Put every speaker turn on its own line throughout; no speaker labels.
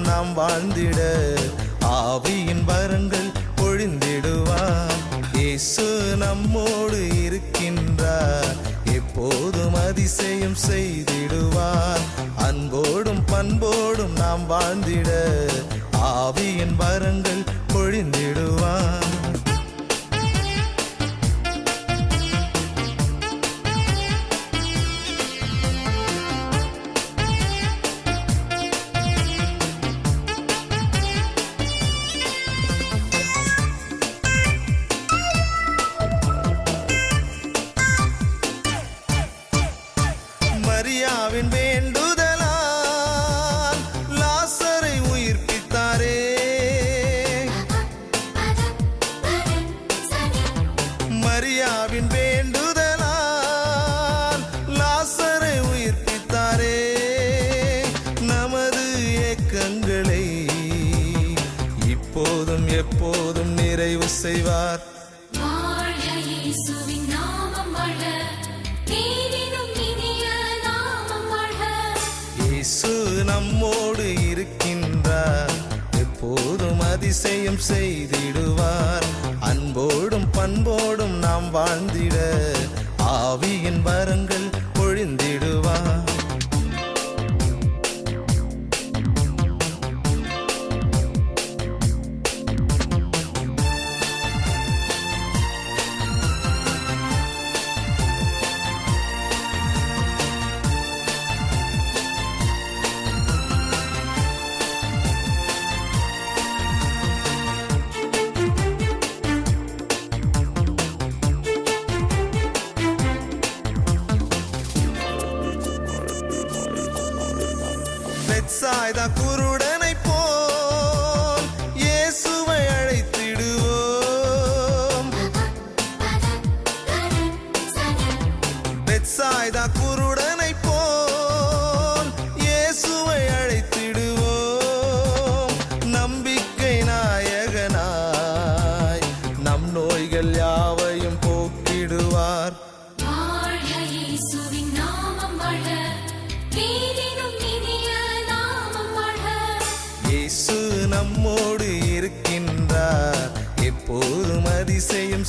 நாம் வாழ்ந்திட ஆவியின் வரங்கள் பொழிந்திடுவார் இயேசு நம்மோடு இருக்கின்றார். எப்போதும் அதிசயம் செய்திடுவார். அன்போடும் பண்போடும் நாம் வாழ்ந்திட ஆவியின் வரங்கள் பொழிந்திடுவார் செய்வார். இயேசு நம்மோடு இருக்கின்றார். எப்போதும் அதிசயம் செய்து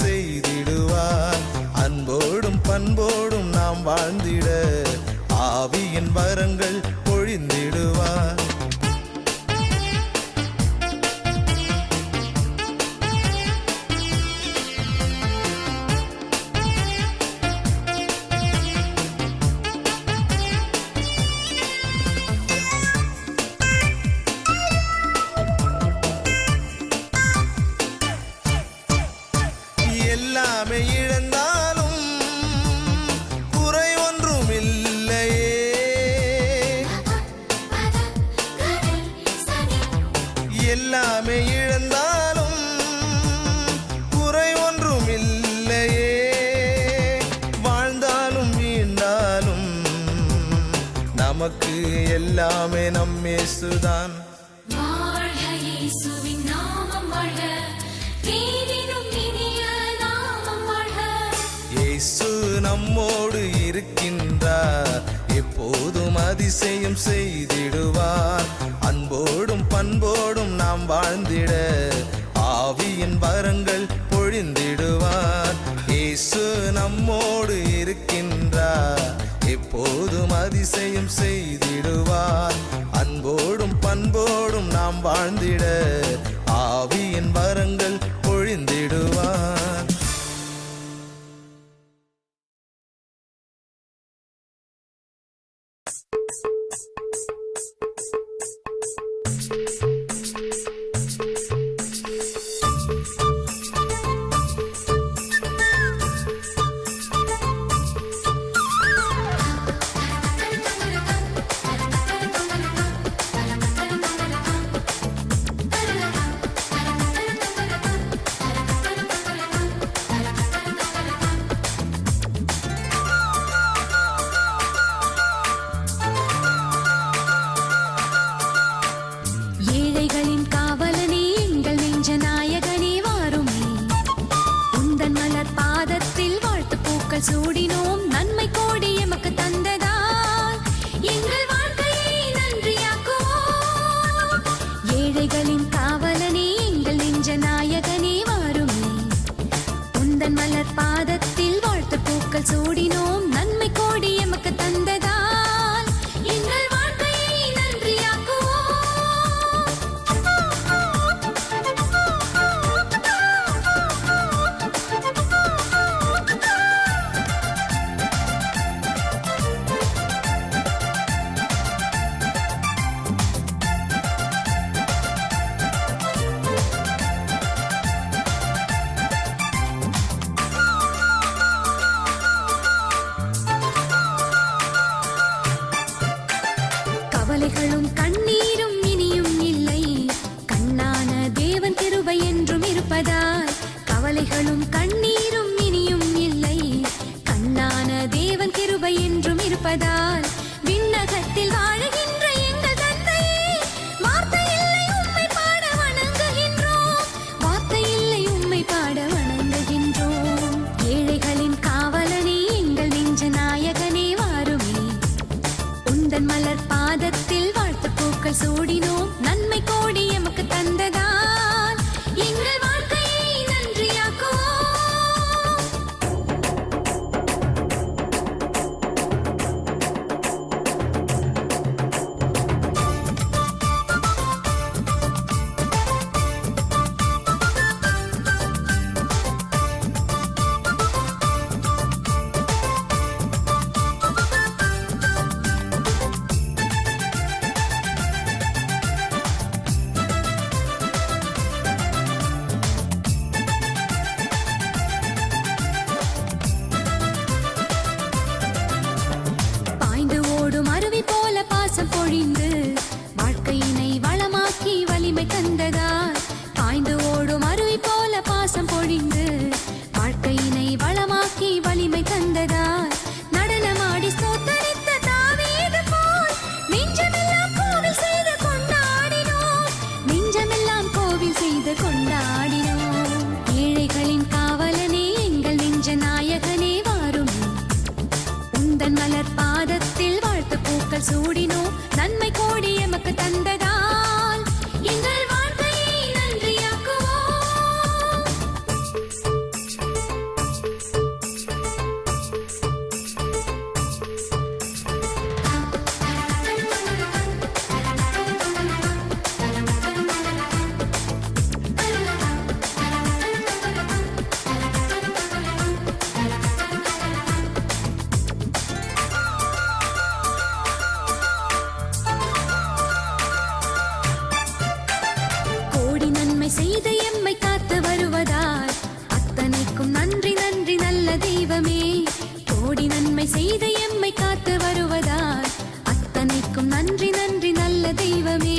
செய்திடுவார். அன்போடும் பண்போடும் நாம் வாழ்ந்திட. ஆவியின் வரங்கள் வாழ்ந்திட ஆவியின் வரங்கள் பொழிந்திடுவார். இயேசு நம்மோடு இருக்கின்றார். எப்போதும் அதிசயம் செய்திடுவார். அன்போடும் பண்போடும் நாம் வாழ்ந்திட
உனக்கும் நன்றி நன்றி நல்ல தெய்வமே.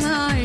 my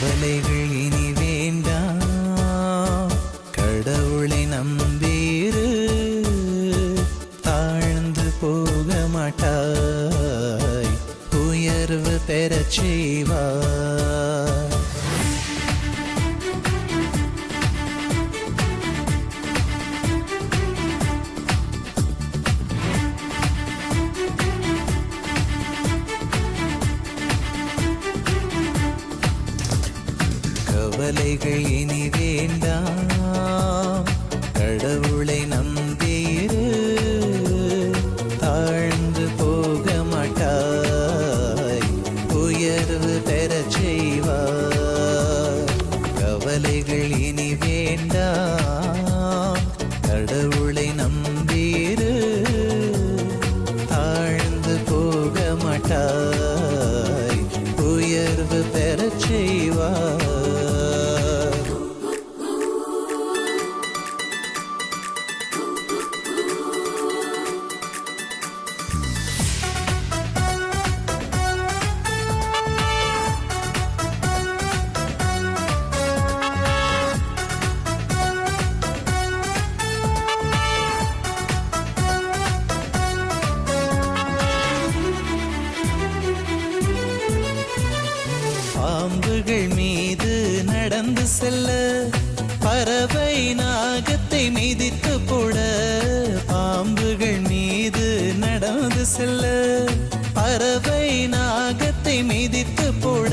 கவலைகள் இனி வேண்டாம். கடவுளை நம்பீரு. தாழ்ந்து போக மாட்டாய். உயர்வு பெறச் செய்வாய். கவலைகள் இனி வேண்டாம். கடவுளை நம்பீரு தாழ்ந்து போக மாட்டாய். உயர்வு பெறச் செய்வார். கவலைகள் இனி வேண்டாம். பாம்புகள் மீது நடந்து செல்ல பறவை நாகத்தை மீதித்து போட பாம்புகள் மீது நடந்து செல்ல பறவை நாகத்தை மீதித்து போட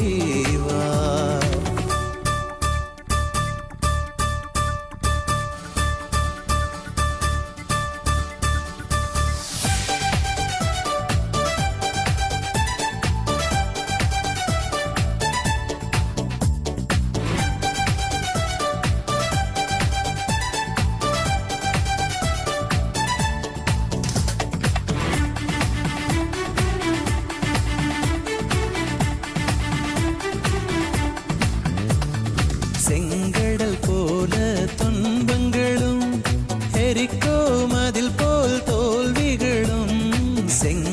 sing.